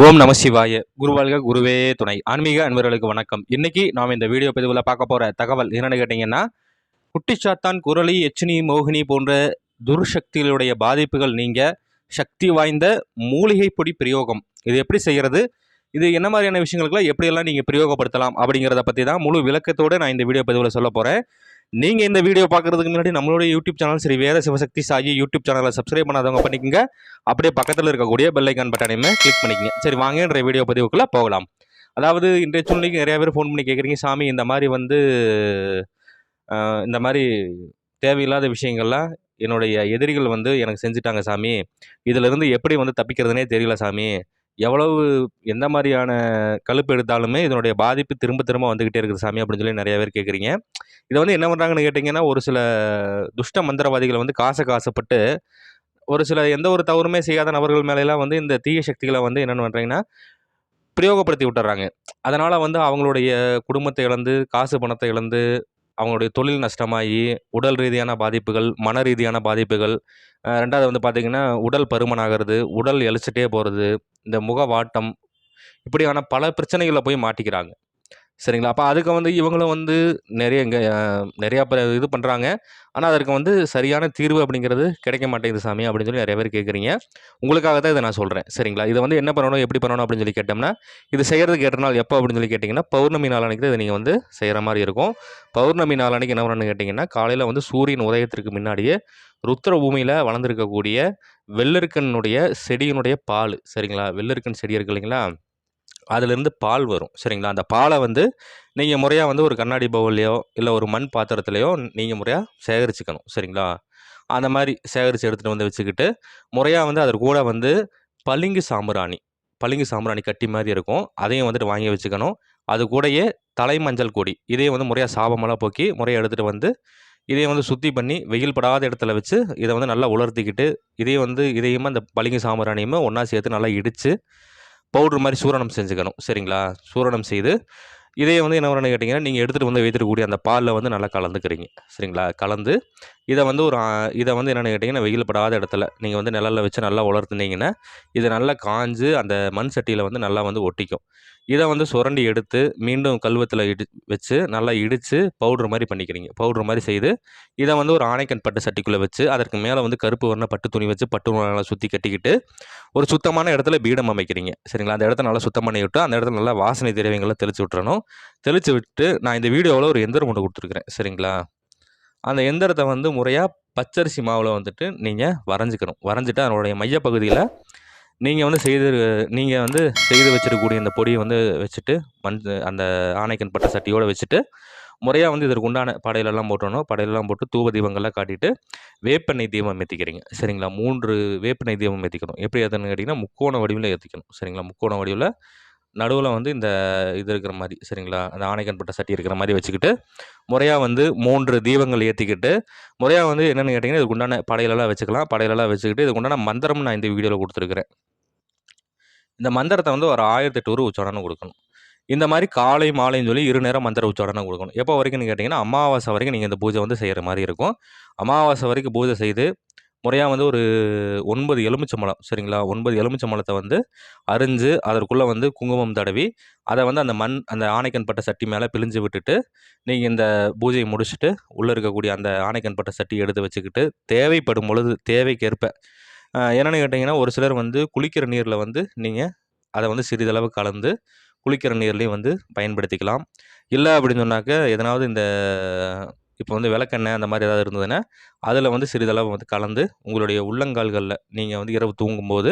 ஓம் நம சிவாய. குருவாழ்க குருவே துணை. ஆன்மீக அன்பர்களுக்கு வணக்கம். இன்னைக்கு நாம் இந்த வீடியோ பதிவில் பார்க்க போகிற தகவல் என்னென்னு கேட்டிங்கன்னா குட்டிச்சாத்தான் குரளி எச்சினி மோகினி போன்ற துர்சக்திகளுடைய பாதிப்புகள் நீங்க சக்தி வாய்ந்த மூலிகை பொடி பிரயோகம். இது எப்படி செய்கிறது இது என்ன மாதிரியான விஷயங்களுக்குலாம் எப்படியெல்லாம் நீங்கள் பிரயோகப்படுத்தலாம் அப்படிங்கிறத பற்றி தான் முழு விளக்கத்தோடு நான் இந்த வீடியோ பதிவில் சொல்ல போகிறேன் நீங்கள் இந்த வீடியோ பார்க்குறதுக்கு முன்னாடி நம்மளுடைய YouTube channel Sri Veda Sivasakthi Sai YouTube சேனலை சப்ஸ்கிரைப் பண்ணாதவங்க பண்ணிக்கங்க. அப்படியே பக்கத்தில் இருக்கக்கூடிய பெல்லைக்கான் பட்டனையுமே கிளிக் பண்ணிக்கங்க. சரி வாங்கன்ற வீடியோ பதிவுக்குள்ளே போகலாம். அதாவது இன்றைய சூழ்நிலைக்கு நிறையா பேர் ஃபோன் பண்ணி கேட்குறீங்க சாமி இந்த மாதிரி வந்து இந்த மாதிரி தேவையில்லாத விஷயங்கள்லாம் என்னுடைய எதிரிகள் வந்து எனக்கு செஞ்சுட்டாங்க சாமி. இதிலிருந்து எப்படி வந்து தப்பிக்கிறதுனே தெரியல சாமி. எவ்வளவு எந்த மாதிரியான கழுப்பு எடுத்தாலுமே இதனுடைய பாதிப்பு திரும்ப திரும்ப வந்துக்கிட்டே இருக்குது சாமி அப்படின்னு சொல்லி நிறைய பேர் கேட்குறீங்க. இதை வந்து என்ன பண்ணுறாங்கன்னு கேட்டிங்கன்னா ஒரு சில துஷ்ட மந்திரவாதிகள் வந்து காசை காசுப்பட்டு ஒரு சில எந்த ஒரு தவறுமே செய்யாத நபர்கள் மேலெல்லாம் வந்து இந்த தீய சக்திகளை வந்து என்னென்னு பண்ணுறீங்கன்னா பிரயோகப்படுத்தி விட்டுறாங்க. அதனால் வந்து அவங்களுடைய குடும்பத்தை இழந்து காசு பணத்தை இழந்து அவங்களுடைய தொழில் நஷ்டமாகி உடல் ரீதியான பாதிப்புகள் மன ரீதியான பாதிப்புகள் ரெண்டாவது வந்து பார்த்திங்கன்னா உடல் பருமனாகிறது உடல் எழிச்சிட்டே போகிறது இந்த முகவாட்டம் இப்படியான பல பிரச்சனைகளில் போய் மாட்டிக்கிறாங்க. சரிங்களா? அப்போ அதுக்கு வந்து இவங்களும் வந்து நிறைய இங்கே நிறையா பேர் இது பண்ணுறாங்க ஆனால் அதற்கு வந்து சரியான தீர்வு அப்படிங்கிறது கிடைக்க மாட்டேங்குது சாமி அப்படின்னு சொல்லி நிறைய பேர் கேட்குறீங்க. உங்களுக்காக தான் இதை நான் சொல்கிறேன் சரிங்களா? இதை வந்து என்ன பண்ணணும் எப்படி பண்ணணும் அப்படின்னு சொல்லி கேட்டோம்னா இது செய்கிறதுக்கு ஏற்ற நாள் எப்போ அப்படின்னு சொல்லி கேட்டிங்கன்னா பௌர்ணமி நாள் அன்றைக்கி இதை நீங்கள் வந்து செய்கிற மாதிரி இருக்கும். பௌர்ணமி நாள் அன்றைக்கி என்ன பண்ணணும்னு கேட்டிங்கன்னா காலையில் வந்து சூரியன் உதயத்திற்கு முன்னாடியே ருத்ர பூமியில் வளர்ந்துருக்கக்கூடிய வெள்ளருக்கனுடைய செடியினுடைய பால் சரிங்களா? வெள்ளருக்கன் செடி இருக்கு இல்லைங்களா? அதுலேருந்து பால் வரும். சரிங்களா? அந்த பாலை வந்து நீங்கள் முறையாக வந்து ஒரு கண்ணாடி பவுல்லையோ இல்லை ஒரு மண் பாத்திரத்துலையோ நீங்கள் முறையாக சேகரிச்சுக்கணும். சரிங்களா? அந்த மாதிரி சேகரித்து எடுத்துகிட்டு வந்து வச்சுக்கிட்டு முறையாக வந்து அது கூட வந்து பளிங்கு சாம்பிராணி பளிங்கு சாம்பிராணி கட்டி மாதிரி இருக்கும். அதையும் வந்துட்டு வாங்கி வச்சுக்கணும். அது கூடயே தலை மஞ்சள் கொடி இதையும் வந்து முறையாக சாபமெல்லாம் போக்கி முறையாக எடுத்துகிட்டு வந்து இதையும் வந்து சுத்தி பண்ணி வெயில் படாத இடத்துல வச்சு இதை வந்து நல்லா உலர்த்திக்கிட்டு இதையும் வந்து இதையும் அந்த பளிங்கு சாம்பிராணியுமே ஒன்றா சேர்த்து நல்லா இடித்து பவுடர் மாதிரி சூரணம் செஞ்சுக்கணும். சரிங்களா? சூரணம் செய்து இதே வந்து என்ன வரணும் கேட்டிங்கன்னா நீங்கள் எடுத்துகிட்டு வந்து வைத்திருக்கக்கூடிய அந்த பாலில் வந்து நல்லா கலந்துக்கிறீங்க. சரிங்களா? கலந்து இதை வந்து ஒரு இதை வந்து என்னென்னு கேட்டிங்கன்னா வெயில் படாத இடத்துல நீங்கள் வந்து நிழலில் வச்சு நல்லா வளர்த்துனீங்கன்னா இது நல்லா காஞ்சு அந்த மண் சட்டியில் வந்து நல்லா வந்து ஒட்டிக்கும். இதை வந்து சுரண்டி எடுத்து மீண்டும் கல்வத்தில் இடி வச்சு நல்லா இடித்து பவுட்ரு மாதிரி பண்ணிக்கிறீங்க. பவுட்ரு மாதிரி செய்து இதை வந்து ஒரு ஆணைக்கன் பட்டு சட்டிக்குள்ளே வச்சு அதற்கு மேலே வந்து கருப்பு வர்ண பட்டு துணி வச்சு பட்டு நல்லா சுற்றி கட்டிக்கிட்டு ஒரு சுத்தமான இடத்துல பீடம் அமைக்கிறீங்க. சரிங்களா? அந்த இடத்த நல்லா சுத்தம் பண்ணி விட்டு அந்த இடத்துல நல்லா வாசனை திரவியங்களை தெளிச்சு விட்டுறணும். தெளிச்சு விட்டு நான் இந்த வீடியோவில் ஒரு எந்திரம் ஒன்று கொடுத்துருக்குறேன். சரிங்களா? அந்த எந்திரத்தை வந்து முறையாக பச்சரிசி மாவில் வந்துட்டு நீங்கள் வரைஞ்சிக்கணும். வரைஞ்சிட்டு அதனுடைய மையப்பகுதியில் நீங்கள் வந்து செய்து நீங்கள் வந்து செய்து வச்சிருக்கக்கூடிய இந்த பொடியை வந்து வச்சுட்டு மண் அந்த ஆணைக்கன் பட்ட சட்டியோடு வச்சுட்டு முறையாக வந்து இதற்கு உண்டான படையிலெல்லாம் போட்டணும் படையிலெல்லாம் போட்டு தூப தீபங்கள்லாம் காட்டிட்டு வேப்பெண்ணெய் தீபம் ஏற்றிக்கிறீங்க சரிங்களா? மூன்று வேப்பெண்ணெய் தீபம் ஏற்றிக்கணும் எப்படி ஏற்றுன்னு கேட்டிங்கன்னா முக்கோண வடிவில் ஏற்றிக்கணும் சரிங்களா? முக்கோண வடிவில் நடுவில் வந்து இந்த இது இருக்கிற மாதிரி சரிங்களா? அந்த ஆணைக்கன் பட்ட சட்டி இருக்கிற மாதிரி வச்சுக்கிட்டு முறையாக வந்து மூன்று தீபங்கள் ஏற்றிக்கிட்டு முறையாக வந்து என்னென்னு கேட்டிங்கன்னா இதுக்கு உண்டான படையிலெல்லாம் வச்சுக்கலாம். படையிலெல்லாம் வச்சுக்கிட்டு இதுக்கு உண்டான மந்திரம் நான் இந்த வீடியோவில் கொடுத்துருக்குறேன். இந்த மந்திரத்தை வந்து ஒரு ஆயிரத்தி எட்டு ஒரு உச்சாரணம் கொடுக்கணும். இந்த மாதிரி காலை மாலைன்னு சொல்லி இரு நேரம் மந்திர உச்சாரணம் கொடுக்கணும். எப்போ வரைக்கும்னு கேட்டிங்கன்னா அமாவாசை வரைக்கும் நீங்கள் இந்த பூஜை வந்து செய்கிற மாதிரி இருக்கும். அமாவாசை வரைக்கும் பூஜை செய்து முறையாக வந்து ஒரு ஒன்பது எலுமிச்சம்பழம் சரிங்களா? ஒன்பது எலுமிச்சம்பழத்தை வந்து அரிஞ்சு அதற்குள்ளே வந்து குங்குமம் தடவி அதை வந்து அந்த மண் அந்த ஆணைக்கன் பட்ட சட்டி மேலே பிழிஞ்சு விட்டுட்டு நீங்கள் இந்த பூஜையை முடிச்சுட்டு உள்ளே இருக்கக்கூடிய அந்த ஆணைக்கன் பட்ட சட்டி எடுத்து வச்சுக்கிட்டு தேவைப்படும் பொழுது தேவைக்கேற்ப என்னென்னு கேட்டிங்கன்னா ஒரு சிலர் வந்து குளிக்கிற நீரில் வந்து நீங்கள் அதை வந்து சிறிதளவு கலந்து குளிக்கிற நீர்லேயும் வந்து பயன்படுத்திக்கலாம். இல்லை அப்படின்னு சொன்னாக்க எதனாவது இந்த இப்போ வந்து விளக்கெண்ணெய் அந்த மாதிரி ஏதாவது இருந்ததுன்னா அதில் வந்து சிறிதளவு வந்து கலந்து உங்களுடைய உள்ளங்கால்களில் நீங்கள் வந்து இரவு தூங்கும்போது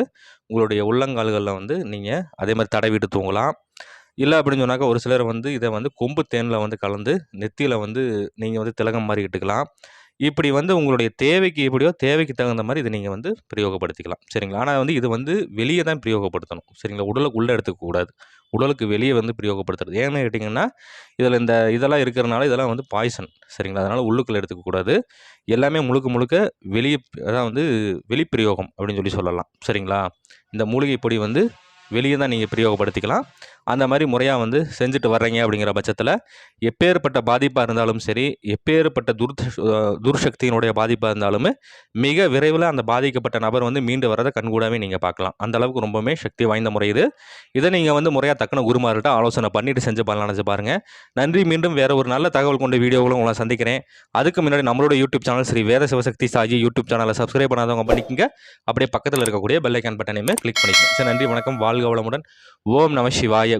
உங்களுடைய உள்ளங்கால்களில் வந்து நீங்கள் அதே மாதிரி தடவிட்டு தூங்கலாம். இல்லை அப்படின்னு சொன்னாக்கா ஒரு சிலர் வந்து இதை வந்து கொம்பு தேனில் வந்து கலந்து நெத்தியில் வந்து நீங்கள் வந்து திலகம் மாதிரி இட்டுக்கலாம். இப்படி வந்து உங்களுடைய தேவைக்கு எப்படியோ தேவைக்கு தகுந்த மாதிரி இதை நீங்கள் வந்து பிரயோகப்படுத்திக்கலாம். சரிங்களா? ஆனால் வந்து இது வந்து வெளியே தான் பிரயோகப்படுத்தணும். சரிங்களா? உடலுக்கு உள்ளே எடுத்துக்கக்கூடாது உடலுக்கு வெளியே வந்து பிரயோகப்படுத்துறது. ஏன்னு கேட்டிங்கன்னா இதில் இந்த இதெல்லாம் இருக்கிறனால இதெல்லாம் வந்து பாய்சன் சரிங்களா? அதனால் உள்ளுக்குள்ளே எடுத்துக்கக்கூடாது எல்லாமே முழுக்க முழுக்க வெளியே அதான் வந்து வெளிப்பிரயோகம் அப்படின்னு சொல்லி சொல்லலாம். சரிங்களா? இந்த மூலிகை பொடி வந்து வெளியே தான் நீங்கள் பிரயோகப்படுத்திக்கலாம். அந்த மாதிரி முறையாக வந்து செஞ்சுட்டு வர்றீங்க அப்படிங்கிற பட்சத்தில் எப்பேற்பட்ட பாதிப்பாக இருந்தாலும் சரி எப்பேற்பட்ட துர் துர்சக்தியினுடைய பாதிப்பாக இருந்தாலுமே மிக விரைவில் அந்த பாதிக்கப்பட்ட நபர் வந்து மீண்டு வரதை கண்கூடாவே நீங்கள் பார்க்கலாம். அந்த அளவுக்கு ரொம்பவுமே சக்தி வாய்ந்த முறை இது. இதை நீங்கள் வந்து முறையாக தக்கன குருமார்கிட்ட ஆலோசனை பண்ணிட்டு செஞ்சு பண்ணலாம் நினச்சி பாருங்கள் நன்றி. மீண்டும் வேறு ஒரு நல்ல தகவல் கொண்ட வீடியோகளும் உங்களை சந்திக்கிறேன். அதுக்கு முன்னாடி நம்மளோட YouTube channel Sri Veda Sivasakthi Saji YouTube சேனலை சப்ஸ்கிரைப் பண்ணாதவங்க பண்ணிக்கங்க. அப்படியே பக்கத்தில் இருக்கக்கூடிய பெல்லைக்கான் பட்டனையுமே கிளிக் பண்ணிக்கங்க. சார் நன்றி. வணக்கம். வாழ்க வளமுடன். ஓம் நம சிவாய.